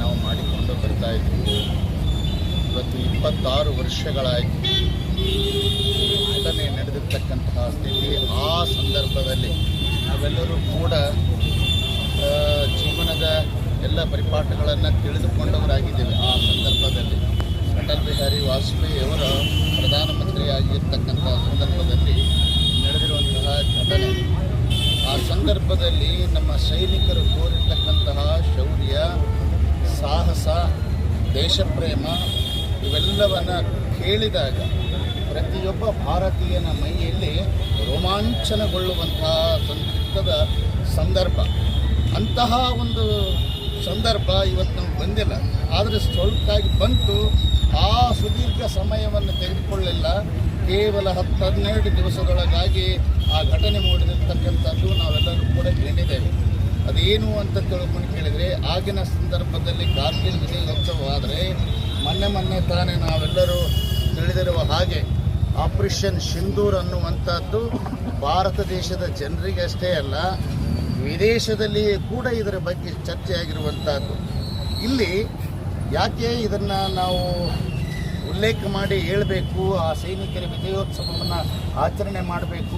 ನಾವು ಮಾಡಿಕೊಂಡು ಬರ್ತಾ ಇದ್ದೀವಿ. ಇವತ್ತು ಇಪ್ಪತ್ತಾರು ವರ್ಷಗಳಾಯಿತು. ಘಟನೆ ನಡೆದಿರ್ತಕ್ಕಂತಹ ಸ್ಥಿತಿ ಆ ಸಂದರ್ಭದಲ್ಲಿ ನಾವೆಲ್ಲರೂ ಕೂಡ ಜೀವನದ ಎಲ್ಲ ಪರಿಪಾಠಗಳನ್ನು ತಿಳಿದುಕೊಂಡವರಾಗಿದ್ದೇವೆ ಆ ಸಂದರ್ಭದಲ್ಲಿ. ಅಟಲ್ ಬಿಹಾರಿ ವಾಜಪೇಯಿ ಅವರ ಪ್ರಧಾನಮಂತ್ರಿಯಾಗಿರ್ತಕ್ಕಂಥ ಸಂದರ್ಭದಲ್ಲಿ ನಡೆದಿರುವಂತಹ ಘಟನೆ. ಆ ಸಂದರ್ಭದಲ್ಲಿ ನಮ್ಮ ಸೈನಿಕರು ತೋರಿರ್ತಕ್ಕಂತಹ ಶೌರ್ಯ ಸಾಹಸ, ದೇಶಪ್ರೇಮ ಇವೆಲ್ಲವನ್ನು ಕೇಳಿದಾಗ ಪ್ರತಿಯೊಬ್ಬ ಭಾರತೀಯನ ಮೈಯಲ್ಲಿ ರೋಮಾಂಚನಗೊಳ್ಳುವಂತಹ ಸಂಕ್ಷಿಪ್ತದ ಸಂದರ್ಭ. ಅಂತಹ ಒಂದು ಸಂದರ್ಭ ಇವತ್ತು ನಮ್ಗೆ ಬಂದಿಲ್ಲ. ಆದರೆ ಸ್ವಲ್ಪಾಗಿ ಬಂತು. ಆ ಸುದೀರ್ಘ ಸಮಯವನ್ನು ತೆಗೆದುಕೊಳ್ಳಿಲ್ಲ. ಕೇವಲ ಹತ್ತು ಹನ್ನೆರಡು ದಿವಸದೊಳಗಾಗಿ ಆ ಘಟನೆ ಮೂಡಿರತಕ್ಕಂಥದ್ದು ನಾವೆಲ್ಲರೂ ಕೂಡ ಕೇಳಿದ್ದೇವೆ. ಅದೇನು ಅಂತ ತಿಳ್ಕೊಂಡು ಕೇಳಿದರೆ ಆಗಿನ ಸಂದರ್ಭದಲ್ಲಿ ಕಾರ್ಗಿಲ್ ವಿಜಯೋತ್ಸವವಾದರೆ ಮೊನ್ನೆ ಮೊನ್ನೆ ತಾನೇ ನಾವೆಲ್ಲರೂ ತಿಳಿದಿರುವ ಹಾಗೆ ಆಪರೇಷನ್ ಸಿಂಧೂರ್ ಅನ್ನುವಂಥದ್ದು ಭಾರತ ದೇಶದ ಜನರಿಗೆ ಅಷ್ಟೇ ಅಲ್ಲ ವಿದೇಶದಲ್ಲಿ ಕೂಡ ಇದರ ಬಗ್ಗೆ ಚರ್ಚೆಯಾಗಿರುವಂಥದ್ದು. ಇಲ್ಲಿ ಯಾಕೆ ಇದನ್ನು ನಾವು ಉಲ್ಲೇಖ ಮಾಡಿ ಹೇಳಬೇಕು, ಆ ಸೈನಿಕರ ವಿಜಯೋತ್ಸವವನ್ನು ಆಚರಣೆ ಮಾಡಬೇಕು.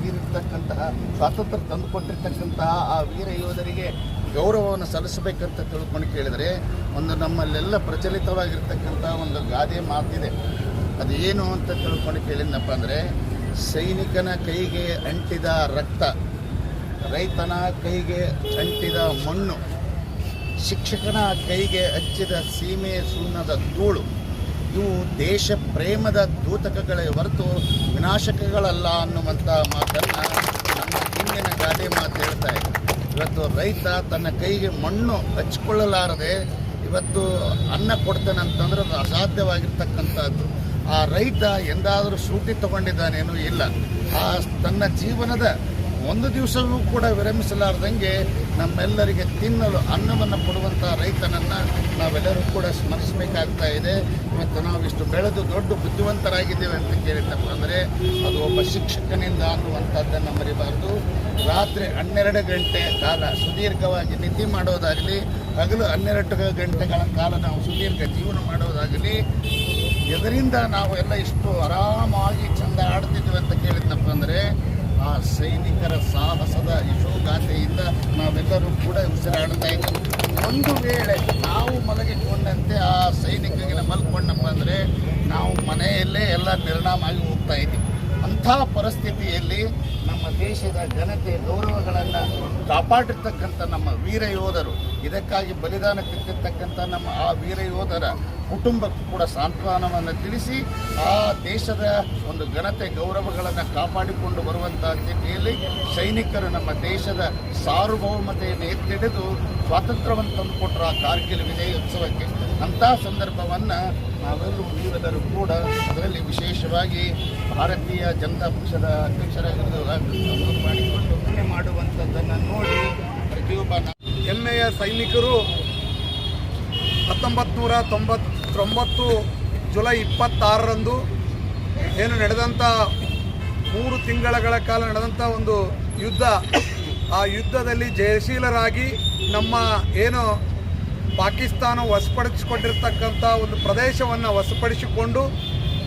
ತೀರಿರ್ತಕ್ಕಂತಹ ಸ್ವಾತಂತ್ರ್ಯ ತಂದುಕೊಟ್ಟಿರ್ತಕ್ಕಂತಹ ಆ ವೀರ ಯೋಧರಿಗೆ ಗೌರವವನ್ನು ಸಲ್ಲಿಸಬೇಕಂತ ತಿಳ್ಕೊಂಡು ಕೇಳಿದರೆ ಒಂದು ನಮ್ಮಲ್ಲೆಲ್ಲ ಪ್ರಚಲಿತವಾಗಿರ್ತಕ್ಕಂಥ ಒಂದು ಗಾದೆ ಮಾತಿದೆ. ಅದೇನು ಅಂತ ತಿಳ್ಕೊಂಡು ಕೇಳಿದ್ನಪ್ಪ ಅಂದರೆ, ಸೈನಿಕನ ಕೈಗೆ ಅಂಟಿದ ರಕ್ತ, ರೈತನ ಕೈಗೆ ಅಂಟಿದ ಮಣ್ಣು, ಶಿಕ್ಷಕನ ಕೈಗೆ ಹಚ್ಚಿದ ಸೀಮೆ, ಸುಣ್ಣದ ಧೂಳು ಇವು ದೇಶ ಪ್ರೇಮದ ದೂತಕಗಳೇ ಹೊರತು ವಿನಾಶಕಗಳಲ್ಲ ಅನ್ನುವಂಥ ಮಾತನ್ನು ನಮ್ಮ ಹಿಂದಿನ ಗಾದೆ ಮಾತು ಹೇಳ್ತಾ ಇದೆ. ಇವತ್ತು ರೈತ ತನ್ನ ಕೈಗೆ ಮಣ್ಣು ಹಚ್ಚಿಕೊಳ್ಳಲಾರದೆ ಇವತ್ತು ಅನ್ನ ಕೊಡ್ತಾನಂತಂದ್ರೆ ಅದು ಅಸಾಧ್ಯವಾಗಿರ್ತಕ್ಕಂಥದ್ದು. ಆ ರೈತ ಎಂದಾದರೂ ಸೂಟಿ ತಗೊಂಡಿದ್ದಾನೇನೂ ಇಲ್ಲ. ಆ ತನ್ನ ಜೀವನದ ಒಂದು ದಿವಸವೂ ಕೂಡ ವಿರಮಿಸಲಾರ್ದಂಗೆ ನಮ್ಮೆಲ್ಲರಿಗೆ ತಿನ್ನಲು ಅನ್ನವನ್ನು ಕೊಡುವಂಥ ರೈತನನ್ನು ನಾವೆಲ್ಲರೂ ಕೂಡ ಸ್ಮರಿಸಬೇಕಾಗ್ತಾ ಇದೆ. ಇವತ್ತು ನಾವು ಇಷ್ಟು ಬೆಳೆದು ದೊಡ್ಡ ಬುದ್ಧಿವಂತರಾಗಿದ್ದೇವೆ ಅಂತ ಕೇಳಿದ್ದಪ್ಪ ಅಂದರೆ ಅದು ಒಬ್ಬ ಶಿಕ್ಷಕನಿಂದ ಅನ್ನುವಂಥದ್ದನ್ನು ಮರಿಬಾರ್ದು. ರಾತ್ರಿ ಹನ್ನೆರಡು ಗಂಟೆ ಕಾಲ ಸುದೀರ್ಘವಾಗಿ ನಿದ್ದೆ ಮಾಡೋದಾಗಲಿ, ಹಗಲು ಹನ್ನೆರಡು ಗಂಟೆಗಳ ಕಾಲ ನಾವು ಸುದೀರ್ಘ ಜೀವನ ಮಾಡೋದಾಗಲಿ ಇದರಿಂದ ನಾವು ಎಲ್ಲ ಇಷ್ಟು ಆರಾಮಾಗಿ ಚಂದ ಆಡ್ತಿದ್ವಿ ಅಂತ ಕೇಳಿದ್ದಪ್ಪ ಅಂದರೆ ಆ ಸೈನಿಕರ ಸಾಹಸದ ಯಶೋಗಾಥೆಯಿಂದ ನಾವೆಲ್ಲರೂ ಕೂಡ ಉಸಿರಾಡ್ತಾ ಇದ್ದೀವಿ ಒಂದು ವೇಳೆ ನಾವು ಮಲಗಿಕೊಂಡಂತೆ ಆ ಸೈನಿಕರಿಗೆ ಮಲ್ಕೊಂಡಪ್ಪ ಅಂದರೆ ನಾವು ಮನೆಯಲ್ಲೇ ಎಲ್ಲ ನಿರ್ಣಾಮ ಆಗಿ ಹೋಗ್ತಾ ಇದ್ದೀವಿ ಅಂಥ ಪರಿಸ್ಥಿತಿಯಲ್ಲಿ ನಮ್ಮ ದೇಶದ ಜನತೆ ಗೌರವಗಳನ್ನು ಕಾಪಾಡಿರ್ತಕ್ಕಂಥ ನಮ್ಮ ವೀರ ಯೋಧರು, ಇದಕ್ಕಾಗಿ ಬಲಿದಾನ ಕಟ್ಟಿರ್ತಕ್ಕಂಥ ನಮ್ಮ ಆ ವೀರ ಯೋಧರ ಕುಟುಂಬಕ್ಕೂ ಕೂಡ ಸಾಂತ್ವನವನ್ನು ತಿಳಿಸಿ, ಆ ದೇಶದ ಒಂದು ಘನತೆ ಗೌರವಗಳನ್ನು ಕಾಪಾಡಿಕೊಂಡು ಬರುವಂತಹ ಸ್ಥಿತಿಯಲ್ಲಿ ಸೈನಿಕರು ನಮ್ಮ ದೇಶದ ಸಾರ್ವಭೌಮತೆಯನ್ನು ಎತ್ತಿಡಿದು ಸ್ವಾತಂತ್ರ್ಯವನ್ನು ತಂದುಕೊಟ್ಟರು ಆ ಕಾರ್ಗಿಲ್ ವಿಜಯೋತ್ಸವಕ್ಕೆ. ಅಂಥ ಸಂದರ್ಭವನ್ನು ನಾವೆಲ್ಲರೂ ನೀವೆಲ್ಲರೂ ಕೂಡ ಅದರಲ್ಲಿ ವಿಶೇಷವಾಗಿ ಭಾರತೀಯ ಜನತಾ ಪಕ್ಷದ ಅಧ್ಯಕ್ಷರಾಗಿರೋದು ಮಾಡಿಕೊಂಡು ಮನೆ ಮಾಡುವಂಥದ್ದನ್ನು ನೋಡಿ ಪ್ರತಿಯೊಬ್ಬ ಹೆಮ್ಮೆಯ ಸೈನಿಕರು ಹತ್ತೊಂಬತ್ತು ನೂರ ತೊಂಬತ್ತೊಂಬತ್ತು ಜುಲೈ ಇಪ್ಪತ್ತಾರರಂದು ಏನು ನಡೆದಂಥ ಮೂರು ತಿಂಗಳ ಕಾಲ ನಡೆದಂಥ ಒಂದು ಯುದ್ಧ, ಆ ಯುದ್ಧದಲ್ಲಿ ಜಯಶೀಲರಾಗಿ ನಮ್ಮ ಏನು ಪಾಕಿಸ್ತಾನ ವಶಪಡಿಸಿಕೊಂಡಿರ್ತಕ್ಕಂಥ ಒಂದು ಪ್ರದೇಶವನ್ನು ವಶಪಡಿಸಿಕೊಂಡು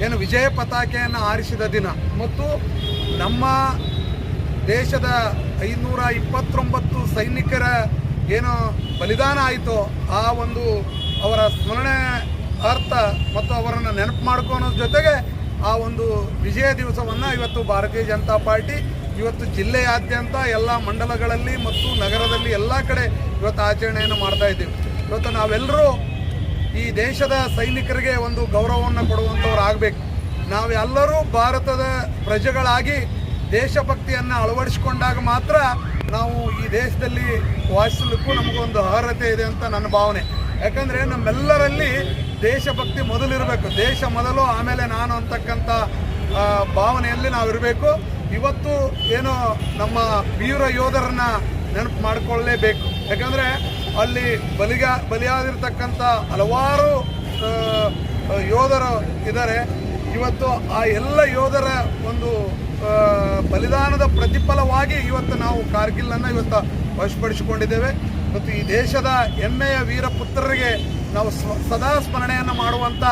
ಏನು ವಿಜಯ ಪತಾಕೆಯನ್ನು ಆರಿಸಿದ ದಿನ. ಮತ್ತು ನಮ್ಮ ದೇಶದ ಐನೂರ ಇಪ್ಪತ್ತೊಂಬತ್ತು ಸೈನಿಕರ ಏನು ಬಲಿದಾನ ಆಯಿತೋ ಆ ಒಂದು ಅವರ ಸ್ಮರಣೆ ಅರ್ಥ ಮತ್ತು ಅವರನ್ನು ನೆನಪು ಮಾಡ್ಕೋನೋ ಜೊತೆಗೆ ಆ ಒಂದು ವಿಜಯ ದಿವಸವನ್ನು ಇವತ್ತು ಭಾರತೀಯ ಜನತಾ ಪಾರ್ಟಿ, ಇವತ್ತು ಜಿಲ್ಲೆಯಾದ್ಯಂತ ಎಲ್ಲ ಮಂಡಲಗಳಲ್ಲಿ ಮತ್ತು ನಗರದಲ್ಲಿ ಎಲ್ಲ ಕಡೆ ಇವತ್ತು ಆಚರಣೆಯನ್ನು ಮಾಡ್ತಾ ಇದ್ದೀವಿ. ಇವತ್ತು ನಾವೆಲ್ಲರೂ ಈ ದೇಶದ ಸೈನಿಕರಿಗೆ ಒಂದು ಗೌರವವನ್ನು ಕೊಡುವಂಥವ್ರು ಆಗಬೇಕು. ನಾವೆಲ್ಲರೂ ಭಾರತದ ಪ್ರಜೆಗಳಾಗಿ ದೇಶಭಕ್ತಿಯನ್ನು ಅಳವಡಿಸಿಕೊಂಡಾಗ ಮಾತ್ರ ನಾವು ಈ ದೇಶದಲ್ಲಿ ವಾಸಿಸಲಿಕ್ಕೂ ನಮಗೊಂದು ಅರ್ಹತೆ ಇದೆ ಅಂತ ನನ್ನ ಭಾವನೆ. ಯಾಕಂದರೆ ನಮ್ಮೆಲ್ಲರಲ್ಲಿ ದೇಶಭಕ್ತಿ ಮೊದಲಿರಬೇಕು. ದೇಶ ಮೊದಲು, ಆಮೇಲೆ ನಾನು ಅಂತಕ್ಕಂಥ ಭಾವನೆಯಲ್ಲಿ ನಾವು ಇರಬೇಕು ಇವತ್ತು ಏನೋ ನಮ್ಮ ವೀರ ಯೋಧರನ್ನ ನೆನಪು ಮಾಡಿಕೊಳ್ಳಲೇಬೇಕು ಯಾಕಂದರೆ ಅಲ್ಲಿ ಬಲಿಗ, ಬಲಿಯಾಗಿರ್ತಕ್ಕಂಥ ಹಲವಾರು ಯೋಧರು ಇದ್ದಾರೆ. ಇವತ್ತು ಆ ಎಲ್ಲ ಯೋಧರ ಒಂದು ಬಲಿದಾನದ ಪ್ರತಿಫಲವಾಗಿ ಇವತ್ತು ನಾವು ಕಾರ್ಗಿಲನ್ನು ಇವತ್ತು ವಶಪಡಿಸಿಕೊಂಡಿದ್ದೇವೆ. ಮತ್ತು ಈ ದೇಶದ ಹೆಮ್ಮೆಯ ವೀರಪುತ್ರರಿಗೆ ನಾವು ಸದಾ ಸ್ಮರಣೆಯನ್ನು ಮಾಡುವಂಥ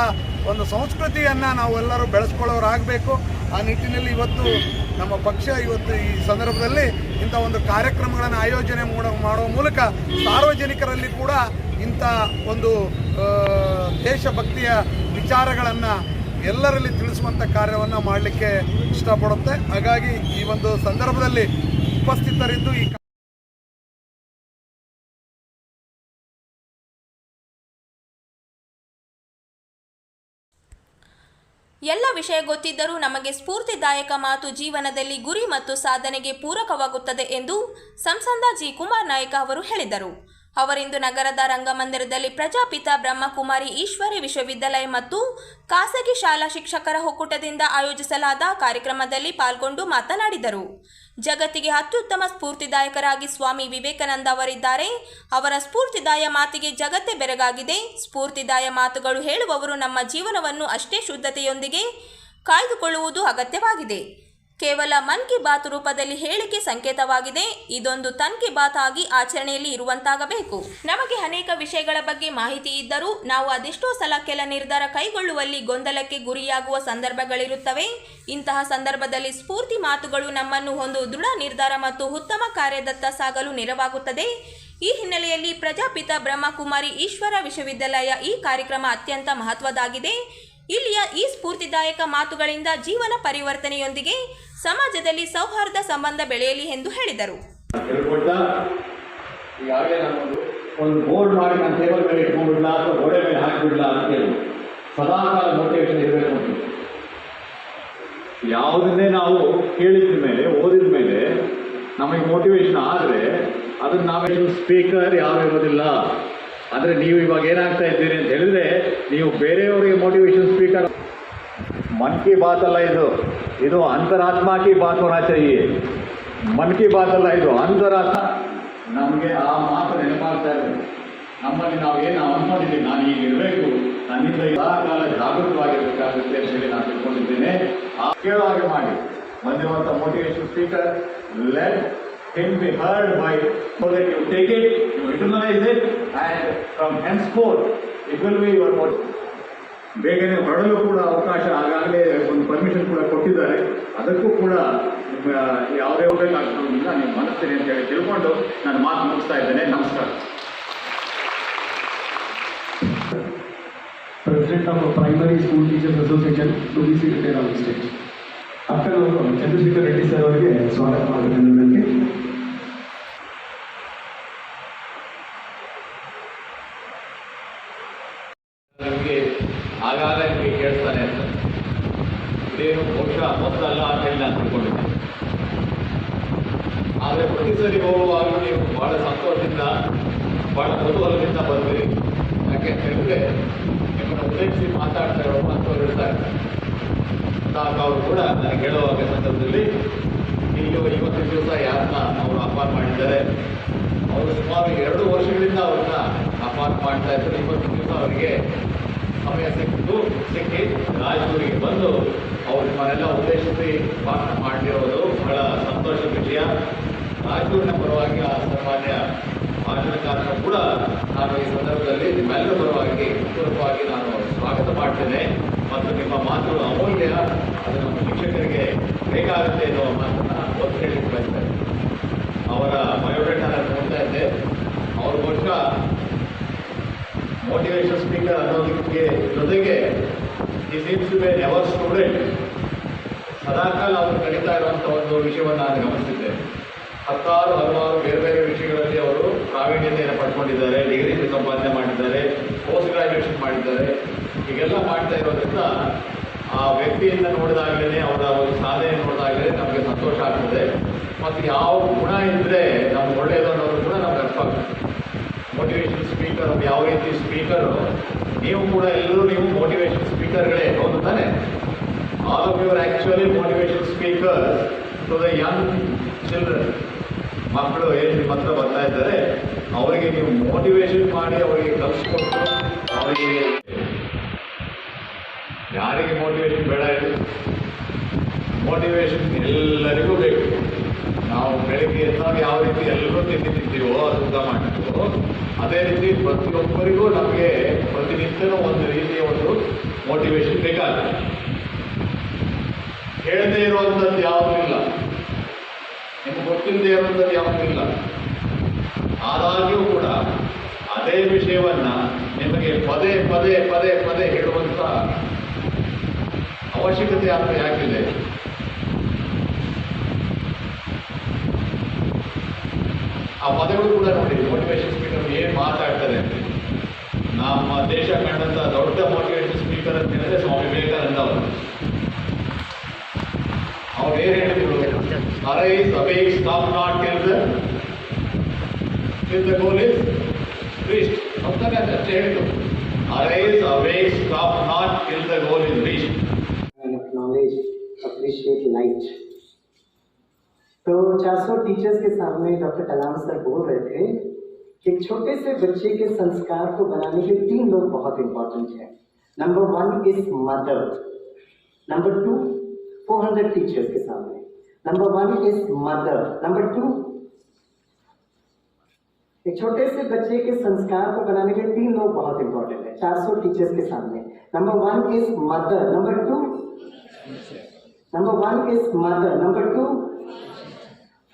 ಒಂದು ಸಂಸ್ಕೃತಿಯನ್ನು ನಾವೆಲ್ಲರೂ ಬೆಳೆಸ್ಕೊಳ್ಳೋರಾಗಬೇಕು. ಆ ನಿಟ್ಟಿನಲ್ಲಿ ಇವತ್ತು ನಮ್ಮ ಪಕ್ಷ ಇವತ್ತು ಈ ಸಂದರ್ಭದಲ್ಲಿ ಇಂಥ ಒಂದು ಕಾರ್ಯಕ್ರಮಗಳನ್ನು ಆಯೋಜನೆ ಮಾಡೋ, ಮಾಡುವ ಮೂಲಕ ಸಾರ್ವಜನಿಕರಲ್ಲಿ ಕೂಡ ಇಂಥ ಒಂದು ದೇಶಭಕ್ತಿಯ ವಿಚಾರಗಳನ್ನು ಎಲ್ಲರಲ್ಲಿ ತಿಳಿಸುವಂಥ ಕಾರ್ಯವನ್ನು ಮಾಡಲಿಕ್ಕೆ ಇಷ್ಟಪಡುತ್ತೆ. ಹಾಗಾಗಿ ಈ ಒಂದು ಸಂದರ್ಭದಲ್ಲಿ ಉಪಸ್ಥಿತರಿದ್ದು ಈ ಎಲ್ಲ ವಿಷಯ ಗೊತ್ತಿದ್ದರೂ ನಮಗೆ ಸ್ಫೂರ್ತಿದಾಯಕ ಮಾತು ಜೀವನದಲ್ಲಿ ಗುರಿ ಮತ್ತು ಸಾಧನೆಗೆ ಪೂರಕವಾಗುತ್ತದೆ ಎಂದು ಸಂಸದ ಜಿ. ಕುಮಾರ್ ನಾಯಕ ಅವರು ಹೇಳಿದರು. ಅವರಿಂದು ನಗರದ ರಂಗಮಂದಿರದಲ್ಲಿ ಪ್ರಜಾಪಿತ ಬ್ರಹ್ಮಕುಮಾರಿ ಈಶ್ವರಿ ವಿಶ್ವವಿದ್ಯಾಲಯ ಮತ್ತು ಖಾಸಗಿ ಶಾಲಾ ಶಿಕ್ಷಕರ ಒಕ್ಕೂಟದಿಂದ ಆಯೋಜಿಸಲಾದ ಕಾರ್ಯಕ್ರಮದಲ್ಲಿ ಪಾಲ್ಗೊಂಡು ಮಾತನಾಡಿದರು. ಜಗತ್ತಿಗೆ ಅತ್ಯುತ್ತಮ ಸ್ಫೂರ್ತಿದಾಯಕರಾಗಿ ಸ್ವಾಮಿ ವಿವೇಕಾನಂದ ಅವರಿದ್ದಾರೆ. ಅವರ ಸ್ಫೂರ್ತಿದಾಯ ಮಾತಿಗೆ ಜಗತ್ತೇ ಬೆರಗಾಗಿದೆ. ಸ್ಫೂರ್ತಿದಾಯ ಮಾತುಗಳು ಹೇಳುವವರು ನಮ್ಮ ಜೀವನವನ್ನು ಅಷ್ಟೇ ಶುದ್ಧತೆಯೊಂದಿಗೆ ಕಾಯ್ದುಕೊಳ್ಳುವುದು ಅಗತ್ಯವಾಗಿದೆ. ಕೇವಲ ಮನ್ ಕಿ ಬಾತ್ ರೂಪದಲ್ಲಿ ಹೇಳಿಕೆ ಸಂಕೇತವಾಗಿದೆ. ಇದೊಂದು ತನ್ ಕಿ ಬಾತ್ ಆಗಿ ಆಚರಣೆಯಲ್ಲಿ ಇರುವಂತಾಗಬೇಕು. ನಮಗೆ ಅನೇಕ ವಿಷಯಗಳ ಬಗ್ಗೆ ಮಾಹಿತಿ ಇದ್ದರೂ ನಾವು ಅದೆಷ್ಟೋ ಸಲ ಕೆಲ ನಿರ್ಧಾರ ಕೈಗೊಳ್ಳುವಲ್ಲಿ ಗೊಂದಲಕ್ಕೆ ಗುರಿಯಾಗುವ ಸಂದರ್ಭಗಳಿರುತ್ತವೆ. ಇಂತಹ ಸಂದರ್ಭದಲ್ಲಿ ಸ್ಫೂರ್ತಿ ಮಾತುಗಳು ನಮ್ಮನ್ನು ಒಂದು ದೃಢ ನಿರ್ಧಾರ ಮತ್ತು ಉತ್ತಮ ಕಾರ್ಯದತ್ತ ಸಾಗಲು ನೆರವಾಗುತ್ತದೆ. ಈ ಹಿನ್ನೆಲೆಯಲ್ಲಿ ಪ್ರಜಾಪಿತ ಬ್ರಹ್ಮಕುಮಾರಿ ಈಶ್ವರ ವಿಶ್ವವಿದ್ಯಾಲಯ ಈ ಕಾರ್ಯಕ್ರಮ ಅತ್ಯಂತ ಮಹತ್ವದಾಗಿದೆ. ಇಲ್ಲಿಯ ಈ ಸ್ಫೂರ್ತಿದಾಯಕ ಮಾತುಗಳಿಂದ ಜೀವನ ಪರಿವರ್ತನೆಯೊಂದಿಗೆ ಸಮಾಜದಲ್ಲಿ ಸೌಹಾರ್ದ ಸಂಬಂಧ ಬೆಳೆಯಲಿ ಎಂದು ಹೇಳಿದರು. ಒಂದು ಬೋರ್ಡ್ ಮಾಡಿ ನಾನು ಟೇಬಲ್ ಮೇಲೆ ಇಟ್ಕೊಂಡ್ಬಿಡ್ಲಾ ಅಥವಾ ಗೋಡೆ ಮೇಲೆ ಹಾಕಿಬಿಡ್ಲಾ ಅಂತ ಹೇಳಿ ಸದಾಕಾಲ ಮೋಟಿವೇಶನ್ ಇರಬೇಕು ಅಂತ. ಯಾವುದನ್ನೇ ನಾವು ಕೇಳಿದ ಮೇಲೆ, ಓದಿದ ಮೇಲೆ ನಮಗೆ ಮೋಟಿವೇಶನ್ ಆದರೆ ಅದನ್ನು ನಾವೇನು ಸ್ಪೀಕರ್ ಯಾರು ಇರೋದಿಲ್ಲ ಅಂದರೆ ನೀವು ಇವಾಗ ಏನಾಗ್ತಾ ಇದ್ದೀರಿ ಅಂತ ಹೇಳಿದ್ರೆ ನೀವು ಬೇರೆಯವರಿಗೆ ಮೋಟಿವೇಶನ್ ಸ್ಪೀಕರ್ ಮನ್ ಕಿ ಬಾತ್ ಅಲ್ಲ ಇದು ಇದು ಅಂತರಾತ್ಮ ಕಿ ಬಾತ್ ಹೋನಾ चाहिए ಮನ್ ಕಿ ಬಾತ್ ಅಲ್ಲ ಇದು ಅಂತರಾತ್ಮ ನಮಗೆ ಆ ಮಾತು ನೆನಪಾಗ್ತಾ ಇದೆ ನಮ್ಮಲ್ಲಿ ನಾವು ಏನು ಅನ್ಕೊಂಡಿದ್ದೀವಿ ನಾನು ಈಗ ಇರಬೇಕು ನನ್ನಿಂದ ಎಲ್ಲ ಕಾಲ ಜಾಗೃತವಾಗಿರಬೇಕಾಗುತ್ತೆ ಅಂತ ಹೇಳಿ ನಾನು ತಿಳ್ಕೊಂಡಿದ್ದೇನೆ ಆ ಕೇಳೋ ಹಾಗೆ ಮಾಡಿ ಬಂದಿರುವಂಥ motivation speaker let him be heard by so that you take it, you internalize it, and from henceforth it will be your motive ಬೇಗನೆ ಹೊರಡಲು ಕೂಡ ಅವಕಾಶ ಆಗಾಗಲೇ ಒಂದು ಪರ್ಮಿಷನ್ ಕೂಡ ಕೊಟ್ಟಿದ್ದಾರೆ. ಅದಕ್ಕೂ ಕೂಡ ನಿಮ್ಮ ಯಾವುದೇ ಹೋಗಬೇಕಾಗ್ತೋದಿಲ್ಲ ನೀವು ಮನಸ್ಸಿದೆ ಅಂತ ಹೇಳಿ ತಿಳ್ಕೊಂಡು ನಾನು ಮಾತು ಮುಗಿಸ್ತಾ ಇದ್ದೇನೆ. ನಮಸ್ಕಾರ. President of primary school teachers association to be on the stage. ಅಕ್ಕನ ಚಂದ್ರಶೇಖರ್ ರೆಡ್ಡಿ ಸರ್ ಅವರಿಗೆ ಸ್ವಾಗತ ಮಾಡಿದ್ದೇನೆ ನನಗೆ ನಿಮಗೆ ಆಗಾಗ ನಿಮಗೆ ಕೇಳಿಸ್ತಾನೆ ಇರ್ತದೆ ಇದೇನು ಬಹುಶಃ ಹೊಸದಲ್ಲ ಅಂತ ಹೇಳಿ ನಾನು ತಿಳ್ಕೊಂಡಿದ್ದೆ ಆದರೆ ಪ್ರತಿ ಸರಿ ಹೋಗುವಾಗಲೂ ನೀವು ಬಹಳ ಸಂತೋಷದಿಂದ ಬಹಳ ಕುತೂಹಲದಿಂದ ಬಂದಿರಿ ಯಾಕೆ ಅಂತ ಹೇಳಿದ್ರೆ ನಿಮ್ಮನ್ನು ಉದ್ದೇಶಿಸಿ ಮಾತಾಡ್ತಾ ಇರೋ ಮಾತುಗಳು ಇರ್ತಾರೆ ಆಗ ಅವರು ಕೂಡ ನನಗೆ ಹೇಳುವಾಗ ಸಂದರ್ಭದಲ್ಲಿ ಇಲ್ಲಿ ಇವತ್ತಿನ ದಿವಸ ಯಾರನ್ನ ಅವರು ಆಹ್ವಾನ ಮಾಡಿದ್ದಾರೆ ಅವರು ಸುಮಾರು ಎರಡು ವರ್ಷಗಳಿಂದ ಅವ್ರನ್ನ ಆಹ್ವಾನ ಮಾಡ್ತಾ ಇದ್ರು ಇವತ್ತಿನ ದಿವಸ ಅವರಿಗೆ ಸಮಯ ಸಿಕ್ಕಿ ರಾಯಚೂರಿಗೆ ಬಂದು ಅವ್ರು ನಿಮ್ಮನ್ನೆಲ್ಲ ಉದ್ದೇಶಿಸಿ ಭಾಷಣ ಮಾಡಿರೋದು ಬಹಳ ಸಂತೋಷದ ವಿಷಯ. ರಾಯಚೂರಿನ ಪರವಾಗಿ ಆ ಸನ್ಮಾನ್ಯ ಭಾಷಣಕಾರರು ಕೂಡ ನಾನು ಈ ಸಂದರ್ಭದಲ್ಲಿ ನಿಮ್ಮೆಲ್ಲರ ಪರವಾಗಿ ಪೂರ್ವಕವಾಗಿ ನಾನು ಸ್ವಾಗತ ಮಾಡ್ತೇನೆ ಮತ್ತು ನಿಮ್ಮ ಮಾತುಗಳು ಅಮೂಲ್ಯ. ಅದು ನಮ್ಮ ಶಿಕ್ಷಕರಿಗೆ ಬೇಕಾಗುತ್ತೆ ಎನ್ನುವ ಮಾತನ್ನು ಒತ್ತು ಹೇಳಲಿಕ್ಕೆ ಬಯಸ್ತೇನೆ ಅವರ ಬಯೋಡೇಟಾ ನಾನು ನೋಡ್ತಾ ಇದ್ದೆ. ಅವ್ರಿಗೋಸ್ಕರ ಮೋಟಿವೇಶನ್ ಸ್ಪೀಕರ್ ಅನ್ನೋದಕ್ಕೆ ಜೊತೆಗೆ ಈ ಸೀಮ್ಸ್ ಟು ಎವರ್ ಸ್ಟೂಡೆಂಟ್ ಸದಾಕಾಲ ಅವರು ಕಲಿತಾ ಇರುವಂಥ ಒಂದು ವಿಷಯವನ್ನು ನಾನು ಗಮನಿಸಿದ್ದೆ. ಹತ್ತಾರು ಹಲವಾರು ಬೇರೆ ಬೇರೆ ವಿಷಯಗಳಲ್ಲಿ ಅವರು ಪ್ರಾವೀಣ್ಯತೆಯನ್ನು ಪಡ್ಕೊಂಡಿದ್ದಾರೆ ಡಿಗ್ರಿ ಸಂಪಾದನೆ ಮಾಡಿದ್ದಾರೆ ಪೋಸ್ಟ್ ಗ್ರಾಜುಯೇಷನ್ ಮಾಡಿದ್ದಾರೆ. ಹೀಗೆಲ್ಲ ಮಾಡ್ತಾ ಇರೋದ್ರಿಂದ ಆ ವ್ಯಕ್ತಿಯಿಂದ ನೋಡಿದಾಗಲೇ ಅವರ ಒಂದು ಸಾಧನೆ ನೋಡಿದಾಗಲೇ ನಮಗೆ ಸಂತೋಷ ಆಗ್ತದೆ. ಮತ್ತು ಯಾವ ಗುಣ ಇದ್ದರೆ ನಮ್ಗೆ ಒಳ್ಳೆಯದು ಅನ್ನೋದು ಕೂಡ ನಮ್ಗೆ ಅರ್ಥ ಆಗ್ತದೆ. ಮೋಟಿವೇಶನ್ ಸ್ಪೀಕರ್ ಯಾವ ರೀತಿ ಸ್ಪೀಕರು ನೀವು ಕೂಡ ಎಲ್ಲರೂ ನೀವು ಮೋಟಿವೇಶನ್ ಸ್ಪೀಕರ್ಗಳೇ ಹೌದು ತಾನೆ? All of your actually motivation speaker to the young children ಮಕ್ಕಳು ಏನು ನಿಮ್ಮ ಹತ್ರ ಬರ್ತಾ ಇದ್ದಾರೆ. ಅವರಿಗೆ ನೀವು ಮೋಟಿವೇಶನ್ ಮಾಡಿ ಅವರಿಗೆ ಕಲಿಸ್ಕೊಟ್ಟು ಅವರಿಗೆ ಯಾರಿಗೆ ಮೋಟಿವೇಶನ್ ಬೇಡ ಇದೆ ಮೋಟಿವೇಶನ್ ಎಲ್ಲರಿಗೂ ಬೇಕು. ನಾವು ಬೆಳಿಗ್ಗೆ ಎದ್ದಾಗ ಯಾವ ರೀತಿ ಎಲ್ಲರೂ ತಿಂಡಿ ತಿಂತೀವೋ ಅದು ಅದೇ ರೀತಿ ಪ್ರತಿಯೊಬ್ಬರಿಗೂ ನಮಗೆ ಪ್ರತಿನಿತ್ಯನೂ ಒಂದು ರೀತಿಯ ಒಂದು ಮೋಟಿವೇಶನ್ ಬೇಕಾಗುತ್ತೆ. ಹೇಳದೇ ಇರುವಂಥದ್ದು ಯಾವುದೂ ಇಲ್ಲ. ನಿಮ್ಗೆ ಗೊತ್ತಿಲ್ಲದೆ ಇರುವಂಥದ್ದು ಯಾವುದೂ ಇಲ್ಲ. ಆದಾಗ್ಯೂ ಕೂಡ ಅದೇ ವಿಷಯವನ್ನ ನಿಮಗೆ ಪದೇ ಪದೇ ಪದೇ ಪದೇ ಹೇಳುವಂಥ ಅವಶ್ಯಕತೆ ಅಂತ ಯಾಕಿದೆ? ಆ ಪದಗಳು ಕೂಡ ನೋಡಿ ಮೋಟಿವೇಶನ್ ಏನು ಮಾತಾಡ್ತಾರೆ ಅಂತ ನಮ್ಮ ದೇಶ ಕಂಡಂತ ದೊಡ್ಡ ಮೋಟಿವೇಶನ್ ಸ್ಪೀಕರ್ ಅಂತ ಹೇಳಿದ್ರೆ ಸ್ವಾಮಿ ವಿವೇಕಾನಂದ ಅವರು ಅವ್ರು ಏನು ಹೇಳಿದ್ರು arise awake stop not till the till the goal is reached ಅಂತಾನೆ ಅಷ್ಟೇ ಹೇಳಿದ್ರು arise awake stop not till the goal is reached and acknowledge, appreciate light. तो 400 टीचर्स के सामने डॉक्टर कलाम सर बोल रहे थे कि छोटे से बच्चे के संस्कार को बनाने के तीन लोग बहुत इंपॉर्टेंट हैं। Number one is mother number two 400 teachers के सामने। Number one is mother number two एक छोटे से बच्चे के संस्कार को बनाने के तीन लोग बहुत इंपॉर्टेंट है। 400 टीचर्स के सामने। Number one is mother number two number one is mother number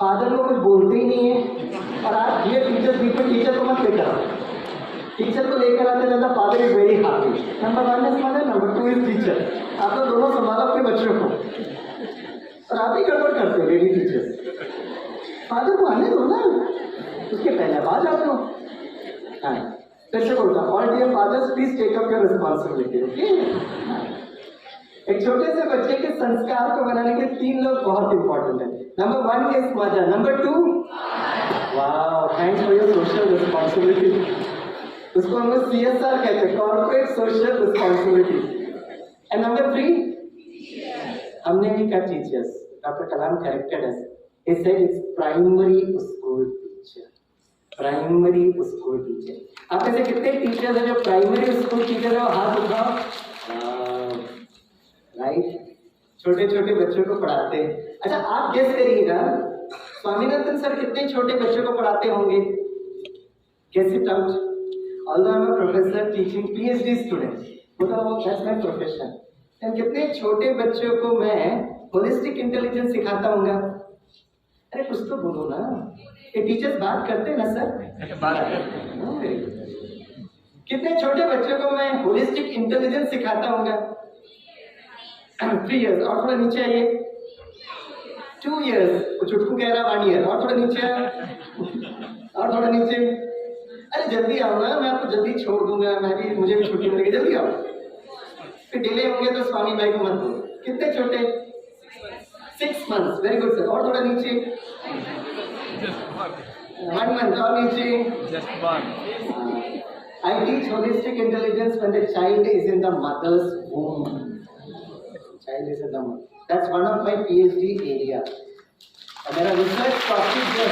father लोग कुछ बोलते ही नहीं है। और आज ये टीचर पीपल टीचर को मत लेकर टीचर को लेकर आते ज़्यादा father is very happy number one is mother number two is teacher आप लोग दोनों संभालो अपने बच्चों को। और आप ही गड़बड़ करते हो लेडी टीचर फादर को आने दो ना। उसके पहले अब आ जाते हो। हाँ फिर बोलता all dear fathers please take up your responsibility okay एक छोटे से बच्चे के संस्कार को बनाने के तीन लोग बहुत इंपॉर्टेंट है। Number one is mother number two वाह thanks for your social responsibility उसको हम लोग सी एस आर कहते हैं corporate social responsibility and number three हमने भी कहा teachers doctor Kalam corrected us he said it's primary school teacher. Primary school teacher आप ऐसे कितने टीचर्स हैं जो प्राइमरी स्कूल टीचर है? हाथ उठाओ। राइट छोटे छोटे बच्चों को पढ़ाते हैं। अच्छा आप गेस करिएगा स्वामीनाथन सर कितने छोटे बच्चों को पढ़ाते होंगे? Guess it out a professor teaching PhD students, बोला वो that's my profession. And कितने छोटे बच्चों को मैं होलिस्टिक इंटेलिजेंस सिखाता हूँगा? अरे कुछ तो बोलो ना। ये टीचर्स बात करते हैं ना सर बात करते हैं। हाँ. कितने छोटे बच्चों को मैं होलिस्टिक इंटेलिजेंस सिखाता हूँगा? थ्री इयर्स और थोड़ा नीचे आइए। टू इयर्स चुटकू कह रहा वन ईयर और थोड़ा नीचे। और थोड़ा नीचे। अरे जल्दी आओ ना मैं आपको जल्दी छोड़ दूँगा। मैं भी मुझे भी छुट्टी मिलेगी। जल्दी आओ। फिर डिले होंगे तो स्वामी भाई को मत बोलो। कितने छोटे? Six months very good sir और थोड़ा नीचे। वन मंथ और नीचे। I teach holistic intelligence when the child is in the mother's womb. The mother. That's one of my PhD area. And और मेरा research topic जो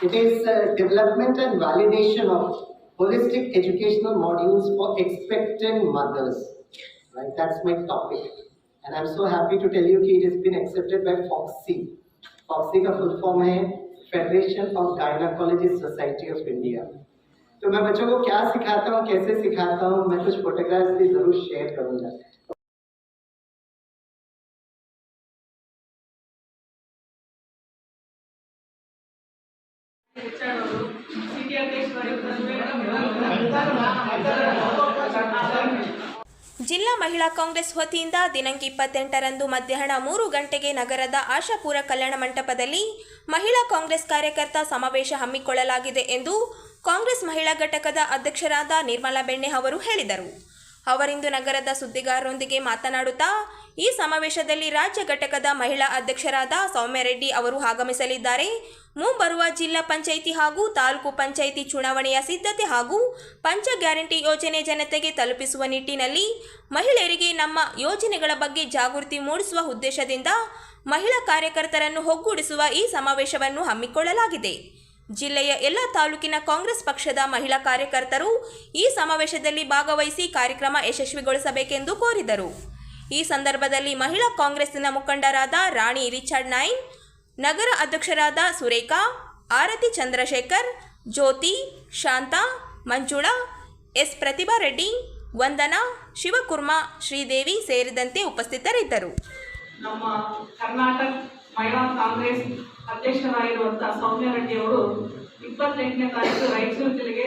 it is uh, development and validation of holistic educational modules for expectant mothers. Right, that's my topic. And I'm so happy to tell you that it has been accepted by FOXY. FOXY का full form है federation of gynaecologist society of India तो मैं बच्चों को क्या सिखाता हूँ, कैसे सिखाता हूँ, मैं कुछ फोटोग्राफ्स भी ज़रूर शेयर करूँगा। ಮಹಿಳಾ ಕಾಂಗ್ರೆಸ್ ವತಿಯಿಂದ ದಿನಾಂಕ ಇಪ್ಪತ್ತೆಂಟರಂದು ಮಧ್ಯಾಹ್ನ ಮೂರು ಗಂಟೆಗೆ ನಗರದ ಆಶಾಪುರ ಕಲ್ಯಾಣ ಮಂಟಪದಲ್ಲಿ ಮಹಿಳಾ ಕಾಂಗ್ರೆಸ್ ಕಾರ್ಯಕರ್ತ ಸಮಾವೇಶ ಹಮ್ಮಿಕೊಳ್ಳಲಾಗಿದೆ ಎಂದು ಕಾಂಗ್ರೆಸ್ ಮಹಿಳಾ ಘಟಕದ ಅಧ್ಯಕ್ಷರಾದ ನಿರ್ಮಲಾ ಬೆಣ್ಣೆ ಅವರು ಹೇಳಿದರು. ಅವರಿಂದು ನಗರದ ಸುದ್ದಿಗಾರರೊಂದಿಗೆ ಮಾತನಾಡುತ್ತಾ, ಈ ಸಮಾವೇಶದಲ್ಲಿ ರಾಜ್ಯ ಘಟಕದ ಮಹಿಳಾ ಅಧ್ಯಕ್ಷರಾದ ಸೌಮ್ಯ ರೆಡ್ಡಿ ಅವರು ಆಗಮಿಸಲಿದ್ದಾರೆ. ಮುಂಬರುವ ಜಿಲ್ಲಾ ಪಂಚಾಯಿತಿ ಹಾಗೂ ತಾಲೂಕು ಪಂಚಾಯಿತಿ ಚುನಾವಣೆಯ ಸಿದ್ಧತೆ ಹಾಗೂ ಪಂಚ ಗ್ಯಾರಂಟಿ ಯೋಜನೆ ಜನತೆಗೆ ತಲುಪಿಸುವ ನಿಟ್ಟಿನಲ್ಲಿ ಮಹಿಳೆಯರಿಗೆ ನಮ್ಮ ಯೋಜನೆಗಳ ಬಗ್ಗೆ ಜಾಗೃತಿ ಮೂಡಿಸುವ ಉದ್ದೇಶದಿಂದ ಮಹಿಳಾ ಕಾರ್ಯಕರ್ತರನ್ನು ಒಗ್ಗೂಡಿಸುವ ಈ ಸಮಾವೇಶವನ್ನು ಹಮ್ಮಿಕೊಳ್ಳಲಾಗಿದೆ. ಜಿಲ್ಲೆಯ ಎಲ್ಲ ತಾಲೂಕಿನ ಕಾಂಗ್ರೆಸ್ ಪಕ್ಷದ ಮಹಿಳಾ ಕಾರ್ಯಕರ್ತರು ಈ ಸಮಾವೇಶದಲ್ಲಿ ಭಾಗವಹಿಸಿ ಕಾರ್ಯಕ್ರಮ ಯಶಸ್ವಿಗೊಳಿಸಬೇಕೆಂದು ಕೋರಿದರು. ಈ ಸಂದರ್ಭದಲ್ಲಿ ಮಹಿಳಾ ಕಾಂಗ್ರೆಸ್ನ ಮುಖಂಡರಾದ ರಾಣಿ ರಿಚರ್ಡ್ ನೈನ್, ನಗರ ಅಧ್ಯಕ್ಷರಾದ ಸುರೇಖಾ, ಆರತಿ ಚಂದ್ರಶೇಖರ್, ಜ್ಯೋತಿ, ಶಾಂತಾ, ಮಂಜುಳಾ, ಎಸ್ ಪ್ರತಿಭಾ ರೆಡ್ಡಿ, ವಂದನಾ, ಶಿವಕುರ್ಮಾ, ಶ್ರೀದೇವಿ ಸೇರಿದಂತೆ ಉಪಸ್ಥಿತರಿದ್ದರು. ನಮ್ಮ ಕರ್ನಾಟಕ ಮಹಿಳಾ ಕಾಂಗ್ರೆಸ್ ಅಧ್ಯಕ್ಷರಾಗಿರುವಂಥ ಸೌಮ್ಯ ರೆಡ್ಡಿ ಅವರು ಇಪ್ಪತ್ತೆಂಟನೇ ತಾರೀಕು ರಾಯಚೂರು ಜಿಲ್ಲೆಗೆ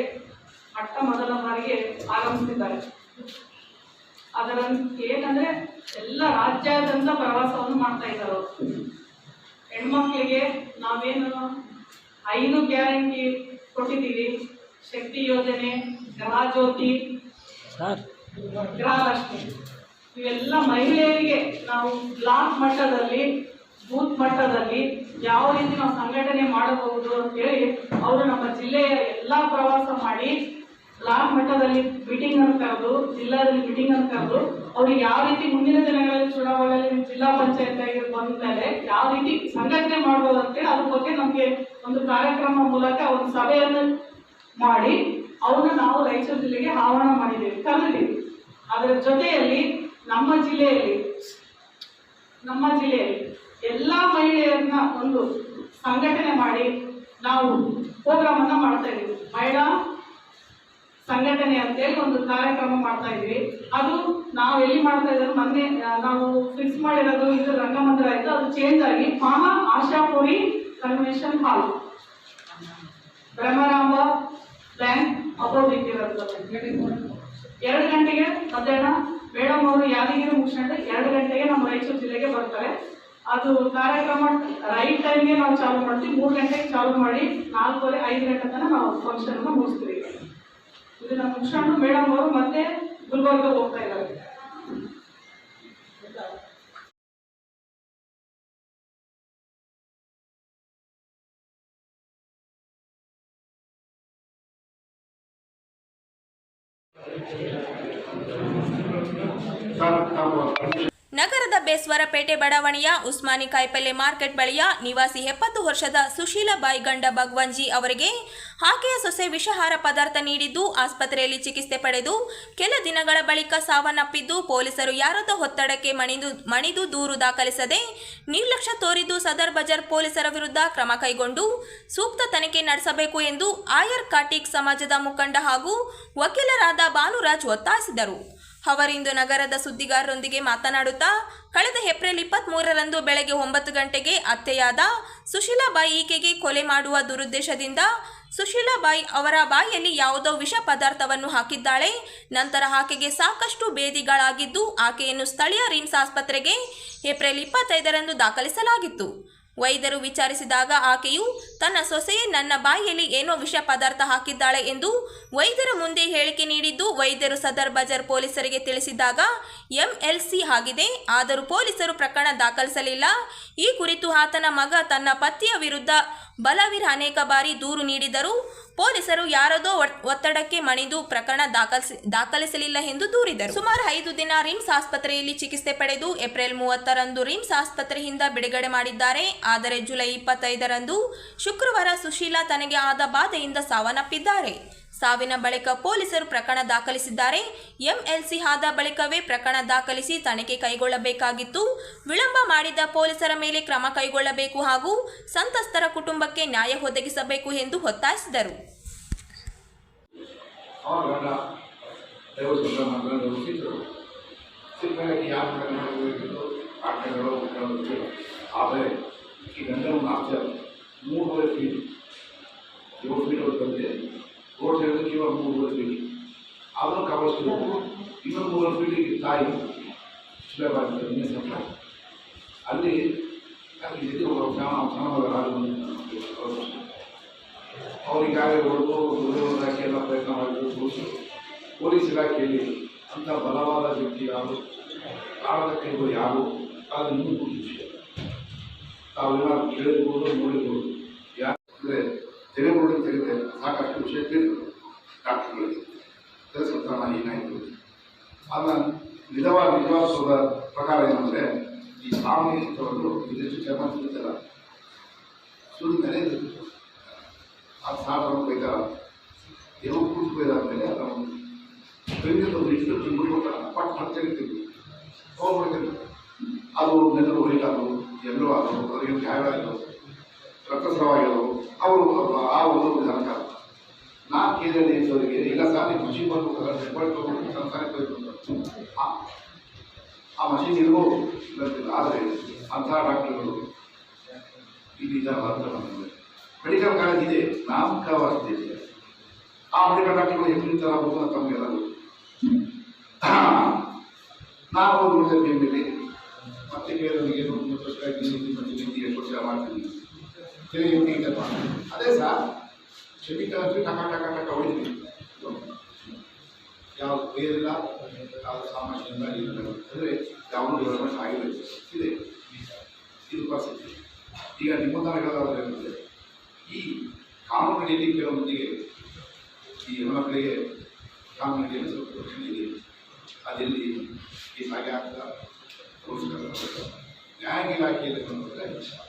ಮೊಟ್ಟ ಮೊದಲ ಬಾರಿಗೆ ಆಗಮಿಸಿದ್ದಾರೆ. ಅದರ ಏನಂದ್ರೆ ಎಲ್ಲ ರಾಜ್ಯಾದ್ಯಂತ ಪ್ರವಾಸವನ್ನು ಮಾಡ್ತಾ ಇದ್ದಾರೆ ಅವರು. ಹೆಣ್ಮಕ್ಳಿಗೆ ನಾವೇನು ಐದು ಗ್ಯಾರಂಟಿ ಕೊಟ್ಟಿದ್ದೀವಿ. ಶಕ್ತಿ ಯೋಜನೆ ಗೃಹಜ್ಯೋತಿ ಗೃಹಲಕ್ಷ್ಮಿ ಇವೆಲ್ಲ ಮಹಿಳೆಯರಿಗೆ ನಾವು ಬ್ಲಾಕ್ ಮಟ್ಟದಲ್ಲಿ ಬೂತ್ ಮಟ್ಟದಲ್ಲಿ ಯಾವ ರೀತಿ ನಾವು ಸಂಘಟನೆ ಮಾಡಬಹುದು ಅಂತ ಹೇಳಿ ಅವರು ನಮ್ಮ ಜಿಲ್ಲೆಯ ಎಲ್ಲಾ ಪ್ರವಾಸ ಮಾಡಿ ಬ್ಲಾಕ್ ಮಟ್ಟದಲ್ಲಿ ಮೀಟಿಂಗ್ ಅನ್ನು ಕರೆದು, ಜಿಲ್ಲಾದಲ್ಲಿ ಮೀಟಿಂಗ್ ಅನ್ನು ಕರೆದು ಅವ್ರಿಗೆ ಯಾವ ರೀತಿ ಮುಂದಿನ ದಿನಗಳಲ್ಲಿ ಚುನಾವಣೆಯಲ್ಲಿ ಜಿಲ್ಲಾ ಪಂಚಾಯತ್ ಬಂದ ಮೇಲೆ ಯಾವ ರೀತಿ ಸಂಘಟನೆ ಮಾಡಬಹುದು ಅಂತೇಳಿ ಅದ್ರ ಬಗ್ಗೆ ನಮಗೆ ಒಂದು ಕಾರ್ಯಕ್ರಮ ಮೂಲಕ ಒಂದು ಸಭೆಯನ್ನು ಮಾಡಿ ಅವನ್ನ ನಾವು ರಾಯಚೂರು ಜಿಲ್ಲೆಗೆ ಆಹ್ವಾನ ಮಾಡಿದ್ದೇವೆ, ಕರೆದಿದ್ದೀವಿ. ಅದರ ಜೊತೆಯಲ್ಲಿ ನಮ್ಮ ಜಿಲ್ಲೆಯಲ್ಲಿ ನಮ್ಮ ಜಿಲ್ಲೆಯಲ್ಲಿ ಎಲ್ಲ ಮಹಿಳೆಯರನ್ನ ಒಂದು ಸಂಘಟನೆ ಮಾಡಿ ನಾವು ಪ್ರೋಗ್ರಾಮ್ ಅನ್ನ ಮಾಡ್ತಾ ಇದ್ದೀವಿ. ಮಹಿಳಾ ಸಂಘಟನೆ ಅಂತೇಳಿ ಒಂದು ಕಾರ್ಯಕ್ರಮ ಮಾಡ್ತಾ ಇದ್ವಿ ಅದು ನಾವು ಎಲ್ಲಿ ಮಾಡ್ತಾ ಇದ್ದಾರೆ? ಮೊನ್ನೆ ನಾವು ಫಿಕ್ಸ್ ಮಾಡಿರೋದು ಇದು ರಂಗಮಂದಿರ ಆಯ್ತು. ಅದು ಚೇಂಜ್ ಆಗಿ Maha Ashapuri convention hall Brahmaramba bank opposite ಇರುತ್ತೆ ಎರಡು ಗಂಟೆಗೆ ಮಧ್ಯಾಹ್ನ, ಮೇಡಮ್ ಅವರು ಯಾದಗಿರಿ ಮುಗಿಸ್ಕೊಂಡು ಎರಡು ಗಂಟೆಗೆ ನಮ್ಮ ರಾಯಚೂರು ಜಿಲ್ಲೆಗೆ ಬರ್ತಾರೆ. ಅದು ಕಾರ್ಯಕ್ರಮ ರೈಟ್ ಟೈಮ್ಗೆ ನಾವು ಚಾಲು ಮಾಡ್ತೀವಿ. ಮೂರು ಗಂಟೆಗೆ ಚಾಲು ಮಾಡಿ ನಾಲ್ಕೂವರೆ, ಐದು ಗಂಟೆ ತನಕ ನಾವು ಫಂಕ್ಷನ್ ಮುಗಿಸ್ತೀವಿ. ಇದನ್ನ ಮುಗಿಸ್ಕೊಂಡು ಮೇಡಮ್ ಅವರು ಮತ್ತೆ ಗುಲ್ಬರ್ಗ ಹೋಗ್ತಾ ಇದ್ದಾರೆ. ನಗರದ ಬೇಸ್ವರಪೇಟೆ ಬಡಾವಣೆಯ ಉಸ್ಮಾನಿ ಕಾಯಿಪಲ್ಲೆ ಮಾರ್ಕೆಟ್ ಬಳಿಯ ನಿವಾಸಿ ಎಪ್ಪತ್ತು ವರ್ಷದ ಸುಶೀಲ ಬಾಯಿ ಗಂಡ ಭಗವಂಜಿ ಅವರಿಗೆ ಆಕೆಯ ಸೊಸೆ ವಿಷಹಾರ ಪದಾರ್ಥ ನೀಡಿದ್ದು ಆಸ್ಪತ್ರೆಯಲ್ಲಿ ಚಿಕಿತ್ಸೆ ಪಡೆದು ಕೆಲ ದಿನಗಳ ಬಳಿಕ ಸಾವನ್ನಪ್ಪಿದ್ದು ಪೊಲೀಸರು ಯಾರದ ಒತ್ತಡಕ್ಕೆ ಮಣಿದು ಮಣಿದು ದೂರು ದಾಖಲಿಸದೆ ನಿರ್ಲಕ್ಷ್ಯ ತೋರಿದ್ದು ಸದರ್ ಬಜಾರ್ ಪೊಲೀಸರ ವಿರುದ್ಧ ಕ್ರಮ ಕೈಗೊಂಡು ಸೂಕ್ತ ತನಿಖೆ ನಡೆಸಬೇಕು ಎಂದು ಆಯರ್ ಕಾಟಿಕ್ ಸಮಾಜದ ಮುಖಂಡ ಹಾಗೂ ವಕೀಲರಾದ ಭಾನುರಾಜ್ ಒತ್ತಾಯಿಸಿದರು. ಅವರಿಂದು ನಗರದ ಸುದ್ದಿಗಾರರೊಂದಿಗೆ ಮಾತನಾಡುತ್ತಾ, ಕಳೆದ ಏಪ್ರಿಲ್ ಇಪ್ಪತ್ತ್ಮೂರರಂದು ಬೆಳಗ್ಗೆ ಒಂಬತ್ತು ಗಂಟೆಗೆ ಅತ್ತೆಯಾದ ಸುಶೀಲಾಬಾಯಿ ಈಕೆಗೆ ಕೊಲೆ ಮಾಡುವ ದುರುದ್ದೇಶದಿಂದ ಸುಶೀಲಾಬಾಯಿ ಅವರ ಬಾಯಿಯಲ್ಲಿ ಯಾವುದೋ ವಿಷ ಪದಾರ್ಥವನ್ನು ಹಾಕಿದ್ದಾಳೆ. ನಂತರ ಆಕೆಗೆ ಸಾಕಷ್ಟು ಭೇದಿಗಳಾಗಿದ್ದು ಆಕೆಯನ್ನು ಸ್ಥಳೀಯ ರಿಮ್ಸ್ ಆಸ್ಪತ್ರೆಗೆ ಏಪ್ರಿಲ್ ಇಪ್ಪತ್ತೈದರಂದು ದಾಖಲಿಸಲಾಗಿತ್ತು. ವೈದ್ಯರು ವಿಚಾರಿಸಿದಾಗ ಆಕೆಯು, ತನ್ನ ಸೊಸೆಯೇ ನನ್ನ ಬಾಯಿಯಲ್ಲಿ ಏನೋ ವಿಷ ಪದಾರ್ಥ ಹಾಕಿದ್ದಾಳೆ ಎಂದು ವೈದ್ಯರ ಮುಂದೆ ಹೇಳಿಕೆ ನೀಡಿದ್ದು ವೈದ್ಯರು ಸದರ್ ಬಜಾರ್ ಪೊಲೀಸರಿಗೆ ತಿಳಿಸಿದಾಗ, ಎಂಎಲ್ಸಿ ಆಗಿದೆ, ಆದರೂ ಪೊಲೀಸರು ಪ್ರಕರಣ ದಾಖಲಿಸಲಿಲ್ಲ. ಈ ಕುರಿತು ಆತನ ಮಗ ತನ್ನ ಪತಿಯ ವಿರುದ್ಧ ಬಲವೀರ್ ಅನೇಕ ಬಾರಿ ದೂರು ನೀಡಿದರೂ ಪೊಲೀಸರು ಯಾರದೋ ಒತ್ತಡಕ್ಕೆ ಮಣಿದು ಪ್ರಕರಣ ದಾಖಲಿಸಿ ದಾಖಲಿಸಲಿಲ್ಲ ಎಂದು ದೂರಿದರು. ಸುಮಾರು ಐದು ದಿನ ರಿಮ್ಸ್ ಆಸ್ಪತ್ರೆಯಲ್ಲಿ ಚಿಕಿತ್ಸೆ ಪಡೆದು ಏಪ್ರಿಲ್ ಮೂವತ್ತರಂದು ರಿಮ್ಸ್ ಆಸ್ಪತ್ರೆಯಿಂದ ಬಿಡುಗಡೆ ಮಾಡಿದ್ದಾರೆ. ಆದರೆ ಜುಲೈ ಇಪ್ಪತ್ತೈದರಂದು ಶುಕ್ರವಾರ ಸುಶೀಲಾ ತನಗೆ ಆದ ಬಾಧೆಯಿಂದ ಸಾವನ್ನಪ್ಪಿದ್ದಾರೆ. ಸಾವಿನ ಬಳಿಕ ಪೊಲೀಸರು ಪ್ರಕರಣ ದಾಖಲಿಸಿದ್ದಾರೆ. ಎಂಎಲ್ಸಿ ಆದ ಬಳಿಕವೇ ಪ್ರಕರಣ ದಾಖಲಿಸಿ ತನಿಖೆ ಕೈಗೊಳ್ಳಬೇಕಾಗಿತ್ತು. ವಿಳಂಬ ಮಾಡಿದ ಪೊಲೀಸರ ಮೇಲೆ ಕ್ರಮ ಕೈಗೊಳ್ಳಬೇಕು ಹಾಗೂ ಸಂತ್ರಸ್ತರ ಕುಟುಂಬಕ್ಕೆ ನ್ಯಾಯ ಒದಗಿಸಬೇಕು ಎಂದು ಒತ್ತಾಯಿಸಿದರು. ಮೂರು ಫೀಟ್ ಬಂದಿದೆ ರೋಡ್ ಸೇರಿದಕ್ಕೆ ಇವಾಗ ಮೂರುವರೆ ಫೀಟ್ ಅದನ್ನು ಕಬಳಿಸ್ಬೇಕು ಇನ್ನೊಂದು ಮೂರುವರೆ ಫೀಟಿಗೆ ತಾಯಿ ಶಿಲಾಬಾಯಿ ಇನ್ನೇ ಅಲ್ಲಿ ಅಲ್ಲಿ ಸಣ್ಣವಾದ ಅವರು ಅವ್ರಿಗಾಗಲೇ ಹೊಡೆದು ಹಾಕಿ ಎಲ್ಲ ಪ್ರಯತ್ನ ಮಾಡಿದ್ರು ಪೊಲೀಸ್ ಪೊಲೀಸ್ ಇಲಾಖೆಯಲ್ಲಿ ಅಂಥ ಬಲವಾದ ವ್ಯಕ್ತಿ ಯಾರು? ಕಾಲದ ಕೈಗಳು ಯಾರು? ಅದು ಇನ್ನೂ ವಿಷಯ ತಾವೆಲ್ಲ ಕೇಳಿರ್ಬೋದು, ನೋಡಿರ್ಬೋದು. ಯಾಕಂದರೆ ತೆಗೆದುಕೊಂಡು ತೆಗೆದ್ರೆ ಸಾಕಷ್ಟು ವಿಷಯ ತಿಳಿದು ಡಾಕ್ಟರ್ಗಳಿಗೆ ಸಂತಾನ ಏನಾಯಿತು ಅದನ್ನು ನಿಜವಾದ ನಿಜವಾದ ಪ್ರಕಾರ ಏನಂದರೆ, ಈ ಸಾಮೂಹಿಕವನ್ನು ಇದಷ್ಟು ಚರ್ಮ ಸುತ್ತಲ್ಲ ಸುಳ್ಳಿನೇ ಆ ಸಾಧನ ಬೇಗ ಏನೋ ಕೂತು ಮೇಲೆ ಅದನ್ನು ಕೈಯಿಂದ ಒಂದು ಇಷ್ಟು ತಿಂಗಳು ಪಟ್ಟು ಹಚ್ಚಿರ್ತೀವಿ ಹೋಗ್ಬಿಡ್ತೀವಿ ಅದು ನೆನರು ಅದು ಎಲ್ಲರೂ ಆದರು ಅದರಿಂದ ಗಾಯ ಆಯಿತು ರಕ್ತಸ್ರಾವ ಅವರು ಆ ಒಂದು ವಿಧಾನಕಾರ ನಾನು ಕೇಳಿದೆ ಅವರಿಗೆ ಇಲ್ಲ ಸರ್, ನೀವು ಮಷೀನ್ ಬರ್ಬೇಕಲ್ಲ ರೆಕಾರ್ಡ್ ತೊಗೊಂಡು ಸಂಸಾರ ಹೋಗ್ಬೇಕು ಆ ಮಷೀನ್ ಇರ್ಬೋದು ಆದರೆ ಅಂತಹ ಡಾಕ್ಟರ್ಗಳು ಇಲ್ಲಿಂದ ಭಾರತ ಮೆಡಿಕಲ್ ಕಾಲೇಜ್ ಇದೆ ನಾಮಕವಾಸ್ತಿದೆ ಆ ಮೆಡಿಕಲ್ ಡಾಕ್ಟರ್ಗಳು ಹೆಂಗಿರ್ತಾರೆ ಅಂತ ತಮಗೆಲ್ಲ. ನಾನು ಹೋಗಿ ನೋಡಿದೆ ಮೇಲೆ ಮತ್ತೆ ಕೇಳಿದವರಿಗೆ ಒಂದು ವರ್ಷ ಮಾಡ್ತೀನಿ ಕೆಲವು ಈಗ ಅದೇ ಸರ್ ಕೆಮಿಕಲ್ ಅಂದರೆ ಟಕ ಟಕ ಟಕ ಹೊಡಿತೀವಿ ಯಾವ ಬೇರಿಲ್ಲ ಯಾವ ಸಾಮಾಜಿಕ ಇಲ್ಲ ಅಂದರೆ ಯಾವುದು ಡೆವಲಪ್ಮೆಂಟ್ ಆಗಿದೆ ಇದೆ ಇದು ಪರಿಸ್ಥಿತಿ ಈಗ ಏನಂದ್ರೆ ಈ ಕಾನೂನಿನಲ್ಲಿ ಕೆಲವೊಂದಿಗೆ ಈ ಹೆಣ್ಮಕ್ಕಳಿಗೆ ಕಾನೂನಿನಲ್ಲಿ ಸ್ವಲ್ಪ ರಕ್ಷಣೆ ಇದೆ ಅದೆಲ್ಲಿ ಈ ಸಾಗೆ ಆಗ್ತಾ ನ್ಯಾಯ ಇಲಾಖೆಯಲ್ಲಿ ಬಂದರೆ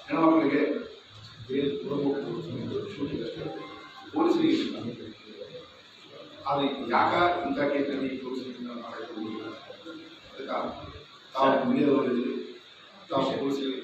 ಹೆಣ್ಮಕ್ಳಿಗೆ ಬೇರೆ ಕೊಡಬೇಕು ಶೂಟಿಂಗ್ ಅಷ್ಟೇ ಪೊಲೀಸರಿಗೆ ಇಲ್ಲ. ಆದರೆ ಯಾಕ ಇಂಥ ಕೇಸಲ್ಲಿ ಪೊಲೀಸರಿಂದ ಮಾಡಬೇಕು ಅದಕ್ಕೆ ತಾವು ಮೀಡಿಯಾದವರಿದ್ದೀರಿ ತಾವು ಪೊಲೀಸರಿಗೆ